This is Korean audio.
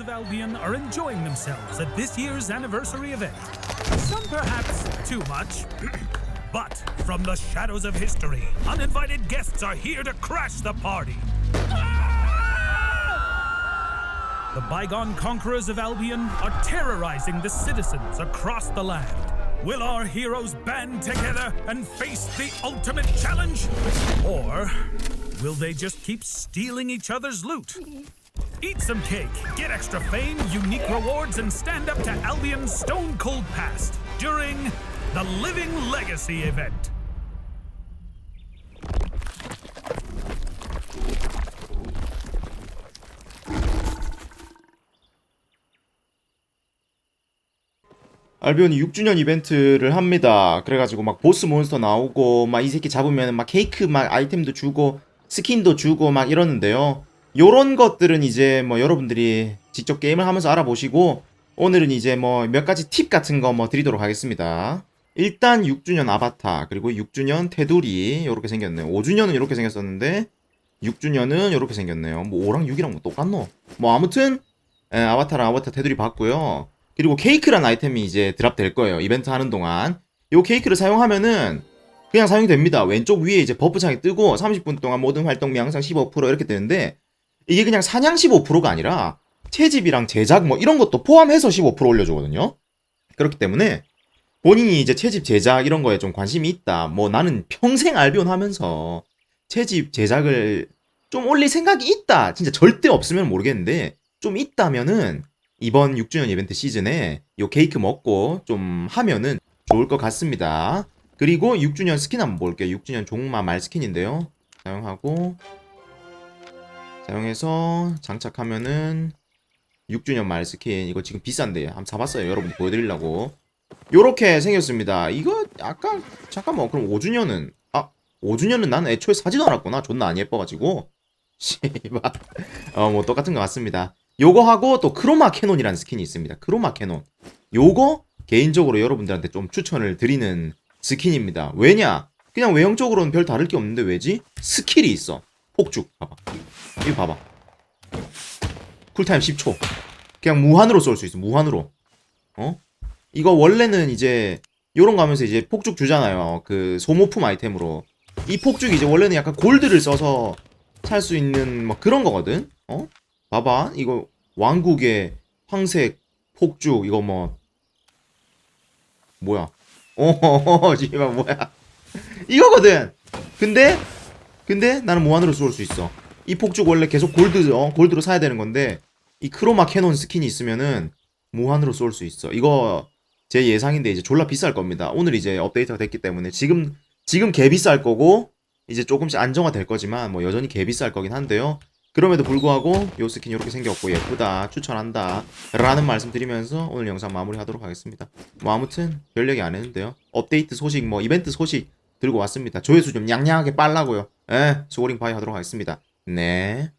Of Albion are enjoying themselves at this year's anniversary event. Some perhaps too much. but from the shadows of history, uninvited guests are here to crash the party. The bygone conquerors of Albion are terrorizing the citizens across the land. Will our heroes band together and face the ultimate challenge? Or will they just keep stealing each other's loot? Eat some cake, get extra fame, unique rewards, and stand up to Albion's Stone Cold Past during the Living Legacy event. 알비온이 6주년 이벤트를 합니다. 그래가지고 막 보스 몬스터 나오고 막 이 새끼 잡으면 막 케이크 막 아이템도 주고 스킨도 주고 막 이러는데요. 요런 것들은 이제 뭐 여러분들이 직접 게임을 하면서 알아보시고 오늘은 이제 뭐 몇 가지 팁 같은 거 뭐 드리도록 하겠습니다. 일단 6주년 아바타 그리고 6주년 테두리 이렇게 생겼네요. 5주년은 이렇게 생겼었는데 6주년은 이렇게 생겼네요. 뭐 5랑 6이랑 뭐 똑같노? 뭐 아무튼 에, 아바타랑 아바타 테두리 봤고요. 그리고 케이크란 아이템이 이제 드랍될 거예요. 이벤트 하는 동안. 요 케이크를 사용하면은 그냥 사용이 됩니다. 왼쪽 위에 이제 버프 창이 뜨고 30분 동안 모든 활동비 항상 15% 이렇게 되는데 이게 그냥 사냥 15%가 아니라 채집이랑 제작 뭐 이런 것도 포함해서 15% 올려주거든요. 그렇기 때문에 본인이 이제 채집 제작 이런 거에 좀 관심이 있다. 뭐 나는 평생 알비온 하면서 채집 제작을 좀 올릴 생각이 있다. 진짜 절대 없으면 모르겠는데 좀 있다면은 이번 6주년 이벤트 시즌에 요 케이크 먹고 좀 하면은 좋을 것 같습니다. 그리고 6주년 스킨 한번 볼게요. 6주년 종마 말 스킨인데요. 사용하고 사용해서 장착하면은 6주년 말 스킨 이거 지금 비싼데 한번 사봤어요. 여러분 보여드리려고 요렇게 생겼습니다. 이거 약간 잠깐만 그럼 5주년은 아 5주년은 나는 애초에 사지도 않았구나. 존나 안 예뻐가지고 씨발 어뭐 똑같은 것 같습니다. 요거 하고 또 크로마 캐논이라는 스킨이 있습니다. 크로마 캐논. 요거 개인적으로 여러분들한테 좀 추천을 드리는 스킨입니다. 왜냐? 그냥 외형적으로는 별 다를 게 없는데 왜지? 스킬이 있어. 폭죽. 봐봐. 이거 봐봐. 쿨타임 10초. 그냥 무한으로 쏠 수 있어. 무한으로. 어? 이거 원래는 이제 요런 거 하면서 이제 폭죽 주잖아요. 그 소모품 아이템으로. 이 폭죽이 이제 원래는 약간 골드를 써서 살 수 있는 막 그런 거거든. 어? 봐봐 이거 왕국의 황색 폭죽 이거 뭐 뭐야 어허허 씨발 뭐야 이거거든 근데 근데 나는 무한으로 쏠 수 있어 이 폭죽 원래 계속 골드 어 골드로 사야 되는 건데 이 크로마 캐논 스킨이 있으면은 무한으로 쏠 수 있어. 이거 제 예상인데 이제 졸라 비쌀 겁니다. 오늘 이제 업데이트가 됐기 때문에 지금 지금 개 비쌀 거고 이제 조금씩 안정화 될 거지만 뭐 여전히 개 비쌀 거긴 한데요. 그럼에도 불구하고 요 스킨 이렇게 생겼고 예쁘다 추천한다 라는 말씀 드리면서 오늘 영상 마무리하도록 하겠습니다. 뭐 아무튼 별 얘기 안 했는데요. 업데이트 소식 뭐 이벤트 소식 들고 왔습니다. 조회수 좀 양양하게 빨라고요. 에 소링 파이 하도록 하겠습니다 네